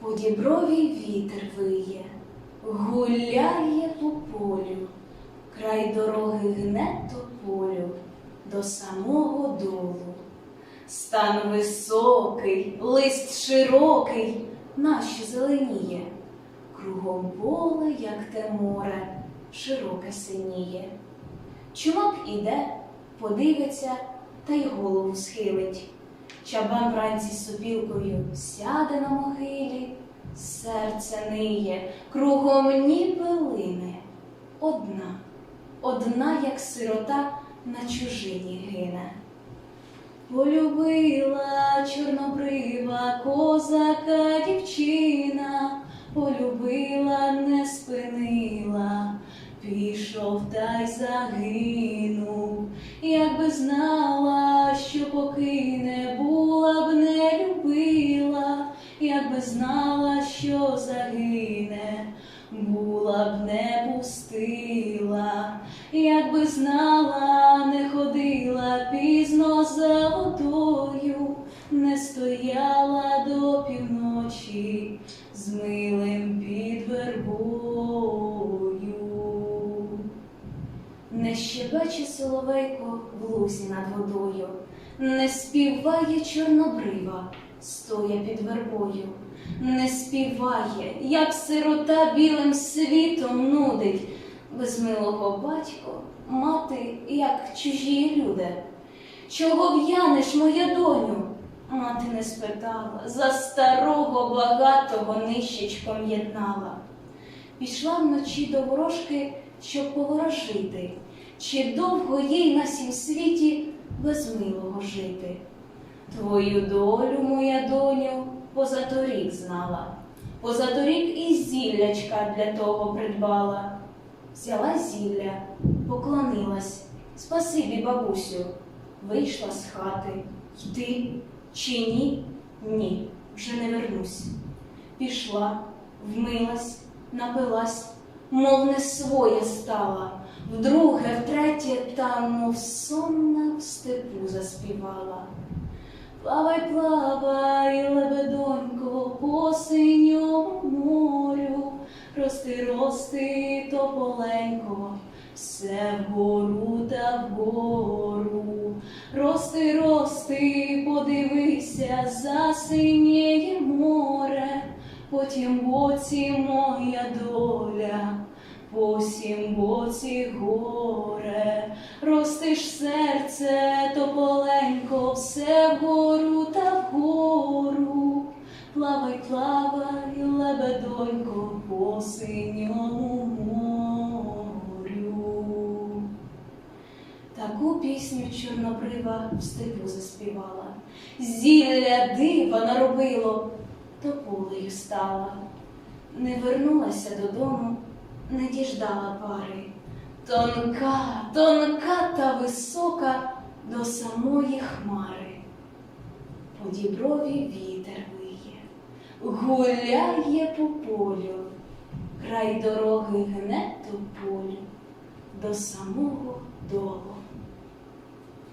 По діброві вітер виє, гуляє по полю, край дороги гне тополю до самого долу. Стан високий, лист широкий, наші зеленіє, кругом поле, як те море, широке синіє. Чумак іде, подивиться та й голову схилить. Чабан вранці з сопілкою сяде на могилі, серце ниє, кругом ніби лине. Одна, одна, як сирота, на чужині гине. Полюбила чорнобрива козака дівчина, полюбила, не спинила, пішов та й загинув. Якби знала, якби знала, що загине, була б не пустила, якби знала, не ходила пізно за водою, не стояла до півночі з милим під вербою. Не щебече соловейко в лузі над водою, не співає чорнобрива, стоя під вербою, не співає, як сирота білим світом нудить, без милого батько, мати, як чужі люди. Чого в'янеш, моя доню? Мати не спитала, за старого багатого нищечком єднала. Пішла вночі до ворожки, щоб поворожити, чи довго їй на сім світі без милого жити. Твою долю, моя доню, позаторік знала, позаторік і зіллячка для того придбала. Взяла зілля, поклонилась, спасибі, бабусю, вийшла з хати. Йти чи ні? Ні, вже не вернусь. Пішла, вмилась, напилась, мов не своя стала, вдруге, втретє, та, мов сонна в степу заспівала. Плавай, плавай, лебедонько, по синьому морю, рости, рости, тополенько, все вгору та вгору. Рости, рости, подивися, засиніє море, потім боці моя доля, по сім боці горе, ростиш серце, все вгору та вгору. Плавай, плавай, лебедонько, по синьому морю. Таку пісню чорнобрива в степу заспівала, зілля дива наробило, тополею стала. Не вернулася додому, не діждала пари. Тонка, тонка та висока до самої хмари. По діброві вітер виє, гуляє по полю, край дороги гне тополю до самого долу.